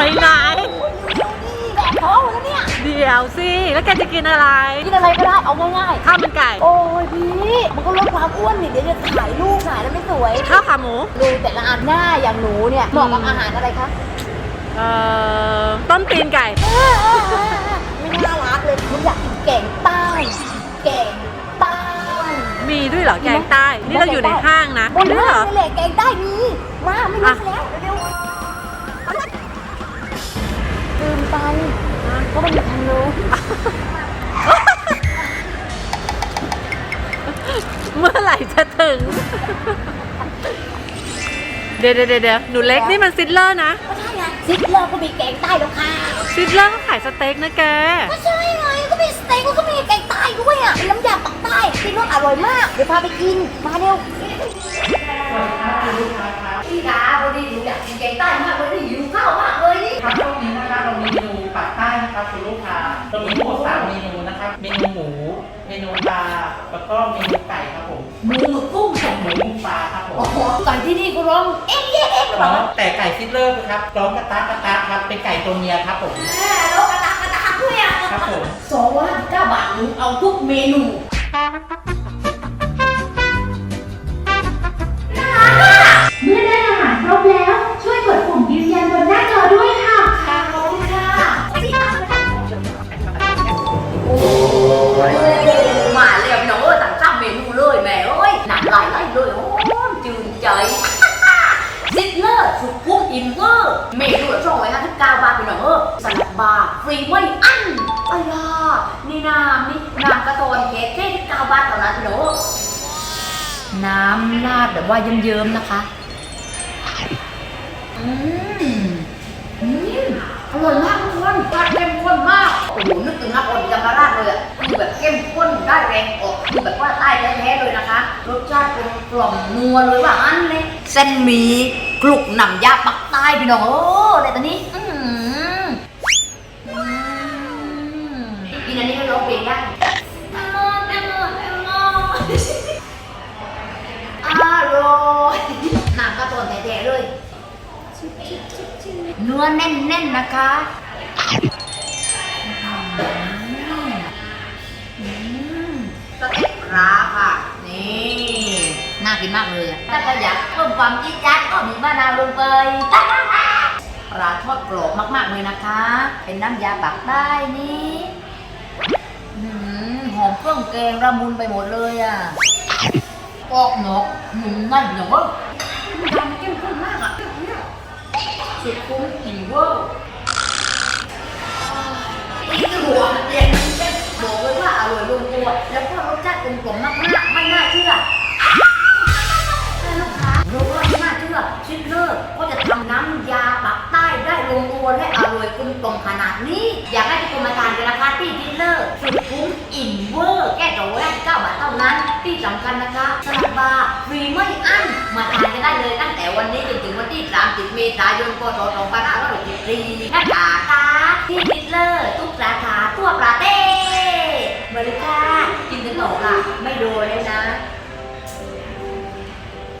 ไปไหนนี่แดกท้องแล้วเนี่ย เดี๋ยวสิแล้วแกจะกินอะไร กินอะไรก็ได้ เอาง่ายข้าวมันไก่ๆ โอ้ยพี่มันก็ลดความอ้วนนี่เดี๋ยวจะถ่ายรูปถ่ายแล้วไม่สวย ข้าวขาหมูดูแต่ละอันหน้าอย่างหนูเนี่ยเหมาะกับอาหารอะไรคะเอ่อต้มตีนไก่ไม่น่ารักเลยคุณอยากกินแกงใต้แกงใต้ มีด้วยเหรอแกงใต้ นี่เราอยู่ในห้างนะบนมีด้วยห้าเหรงอ นี่แหละแกงใต้มีมาไม่มีอะ แล้ว เมื่อไหร่จะถึง เดี๋ยวเดี๋ยวเดี๋ยวหนูเล็กนี่มันซิดเลอร์นะ ก็ใช่ไงซิดเลอร์ก็มีแกงใต้แล้วค่ะ ซิดเลอร์เขาขายสเต็กนะแก ก็ใช่ไงก็มีสเต็กแล้วก็มีแกงใต้ด้วยอะเป็นน้ำยาปักใต้ที่รสอร่อยมาก เดี๋ยวพาไปกิน มาเร็วพี่ดาวันนี้หนูอยากกินแกงใต้มากเลยนี่หิวข้าวมากเลยนี่ครับช่วงนี้ นูปลาแล้วก็เมนูไก่ครับผมหมูหมึกกุ้งแข็งหมูหมูปลาครับผมโอ้โหไก่ที่นี่ก็ร้องเอ๊ะเอ๊ะเอ๊ะหรือเปแล้ล่าวแต่ไก่ซิดเลอร์ครับร้องกระตากกระตากครับเป็นไก่ตัวเมียครับผมแม่แล้วกระตากกระตากด้วยอะครับผมสองร้อยห้าสิบเก้าบาทหนูเอาทุกเมนู ดเลอร์สุดคุ้มอินเวอร์เมนูละช่องไว้ห้าสิบเก้าบาทพี่น้องเอ้ยสลัดบาร์ฟรีไม่อั้นอ้ยานี่น้ำนี่น้ำกระโตนเค้กแค่สิบเก้าบาทเท่านั้นพี่น้องเอ้ยน้ำราดแบบว่าเยิ้มๆนะคะ อืมอืมอร่อยมากทุกคนรสเข้มข้นมาก โอ้โห นึกถึงนครศรีธรรมราชเลยอะ คือแบบเข้มข้นได้แรงออก คือแบบว่าใต้แท้ๆเลยนะคะ รสชาติกลมกล่อมนัวเลยว่าอันเลย เส้นหมี่ กลุกหนำยาปักใต้พี่น้องโอ้อะไรตอนนี้อืมกินอันนี้ก็ร้องเพลงได้อร่อยอร่อยอร่อยอร่อยหนังก็ตัวแท้ๆเลยเนื้อแน่นๆนะคะอืมสเต็กปลาค่ะนี่น่า กินมากเลยอะถ้าใครอยากเพิ่มความจี๊ดจ๊าดก็มีมะนาวลงไปปลาทอดกรอบมากๆเลยนะคะ เป็นน้ำยาปักได้นี่อืมหอมเครื่องแกงระมุนไปหมดเลยอะกรอบหนกหนุ่มนั่นอย่างว่ามันยำเข้มข้นมากอะเนี่ยสุดคุ้มอิ่มเวอร์นี่คือหัวเย็นเป็นบอกเลยว่าอร่อยลงตัว น้ำยาปักใต้ได้ลงตัวและอร่อยกลมกล่อมขนาดนี้ อยากให้ทุกคนมาทานกันนะคะที่ดินเลอร์สุดคุ้มอิ่มเวอร์แก้ตัวแรกเก้าบาทเท่านั้น ที่สำคัญนะคะสลับบาร์ฟรีไม่อั้นมาทานกันได้เลยตั้งแต่วันนี้จนถึงวันที่ 30 เมษายนพศ2564นะคะที่ดินเลอร์ทุกสาขาทั่วประเทศบริการกินกันต่อละไม่โดนเลยนะ